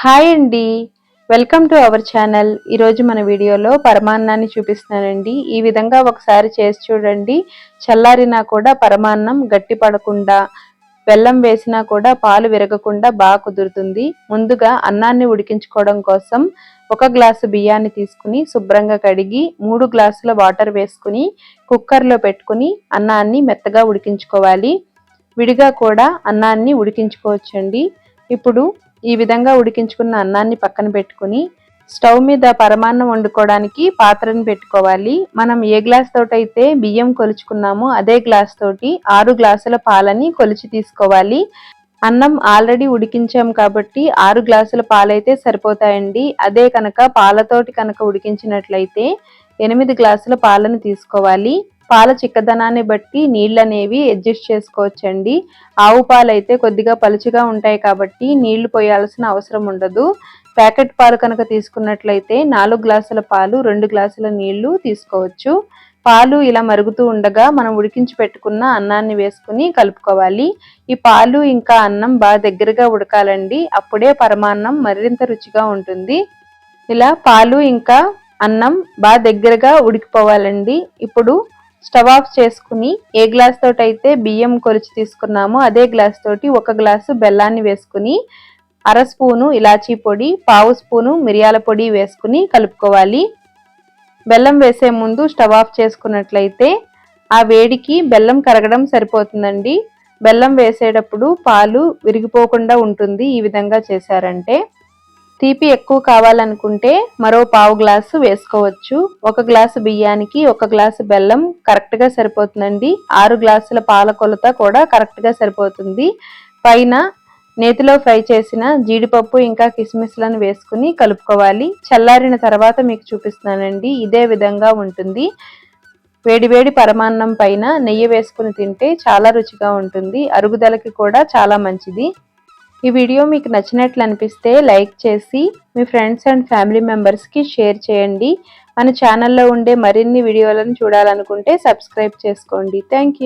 Hi అండి. Welcome to our channel. ఈరోజు మన వీడియోలో పరమాన్నాన్ని చూపిస్తున్నానండి. ఈ విధంగా ఒకసారి చేసి చూడండి. చల్లారినా కూడా పరమాన్నం గట్టి పడకుండా బెల్లం వేసినా కూడా పాలు విరగకుండా బాగా కుదురుతుంది. ముందుగా అన్నాన్ని ఉడికించుకోవడం కోసం ఒక గ్లాసు బియ్యాన్ని తీసుకుని శుభ్రంగా కడిగి మూడు గ్లాసుల వాటర్ వేసుకుని కుక్కర్లో పెట్టుకుని అన్నాన్ని మెత్తగా ఉడికించుకోవాలి. విడిగా కూడా అన్నాన్ని ఉడికించుకోవచ్చండి. ఇప్పుడు ఈ విధంగా ఉడికించుకున్న అన్నాన్ని పక్కన పెట్టుకుని స్టవ్ మీద పరమాన్నం వండుకోవడానికి పాత్రను పెట్టుకోవాలి. మనం ఏ గ్లాస్ తోటైతే బియ్యం కొలుచుకున్నామో అదే గ్లాస్ తోటి ఆరు గ్లాసుల పాలని కొలిచి తీసుకోవాలి. అన్నం ఆల్రెడీ ఉడికించాం కాబట్టి ఆరు గ్లాసుల పాలైతే సరిపోతాయండి. అదే కనుక పాలతోటి కనుక ఉడికించినట్లయితే ఎనిమిది గ్లాసుల పాలను తీసుకోవాలి. పాల చిక్కదనాన్ని బట్టి నీళ్ళు అనేవి అడ్జస్ట్ చేసుకోవచ్చండి. ఆవు పాలు అయితే కొద్దిగా పలుచగా ఉంటాయి కాబట్టి నీళ్ళు పోయాల్సిన అవసరం ఉండదు. ప్యాకెట్ పాలు కనుక తీసుకున్నట్లయితే నాలుగు గ్లాసుల పాలు రెండు గ్లాసుల నీళ్ళు తీసుకోవచ్చు. పాలు ఇలా మరుగుతూ ఉండగా మనం ఉడికించి పెట్టుకున్న అన్నాన్ని వేసుకుని కలుపుకోవాలి. ఈ పాలు ఇంకా అన్నం బాగా దగ్గరగా ఉడకాలండి. అప్పుడే పరమాన్నం మరింత రుచిగా ఉంటుంది. ఇలా పాలు ఇంకా అన్నం బాగా దగ్గరగా ఉడికిపోవాలండి. ఇప్పుడు స్టవ్ ఆఫ్ చేసుకుని ఏ గ్లాస్ తోటి అయితే బియ్యం కొలిచి తీసుకున్నామో అదే గ్లాస్ తోటి ఒక గ్లాసు బెల్లాన్ని వేసుకుని అర స్పూను ఇలాచీ పొడి పావు స్పూను మిరియాల పొడి వేసుకుని కలుపుకోవాలి. బెల్లం వేసే ముందు స్టవ్ ఆఫ్ చేసుకున్నట్లయితే ఆ వేడికి బెల్లం కరగడం సరిపోతుందండి. బెల్లం వేసేటప్పుడు పాలు విరిగిపోకుండా ఉంటుంది ఈ విధంగా చేశారంటే. తీపి ఎక్కువ కావాలనుకుంటే మరో పావు గ్లాసు వేసుకోవచ్చు. ఒక గ్లాసు బియ్యానికి ఒక గ్లాసు బెల్లం కరెక్ట్గా సరిపోతుందండి. ఆరు గ్లాసుల పాల కొలత కూడా కరెక్ట్గా సరిపోతుంది. పైన నేతిలో ఫ్రై చేసిన జీడిపప్పు ఇంకా కిస్మిస్లను వేసుకుని కలుపుకోవాలి. చల్లారిన తర్వాత మీకు చూపిస్తున్నానండి ఇదే విధంగా ఉంటుంది. వేడివేడి పరమాన్నం పైన నెయ్యి వేసుకుని తింటే చాలా రుచిగా ఉంటుంది. అరుగుదలకి కూడా చాలా మంచిది. ఈ వీడియో మీకు నచ్చినట్లు అనిపిస్తే లైక్ చేసి మీ ఫ్రెండ్స్ అండ్ ఫ్యామిలీ మెంబర్స్కి షేర్ చేయండి. మన ఛానల్లో ఉండే మరిన్ని వీడియోలను చూడాలనుకుంటే సబ్స్క్రైబ్ చేసుకోండి. థ్యాంక్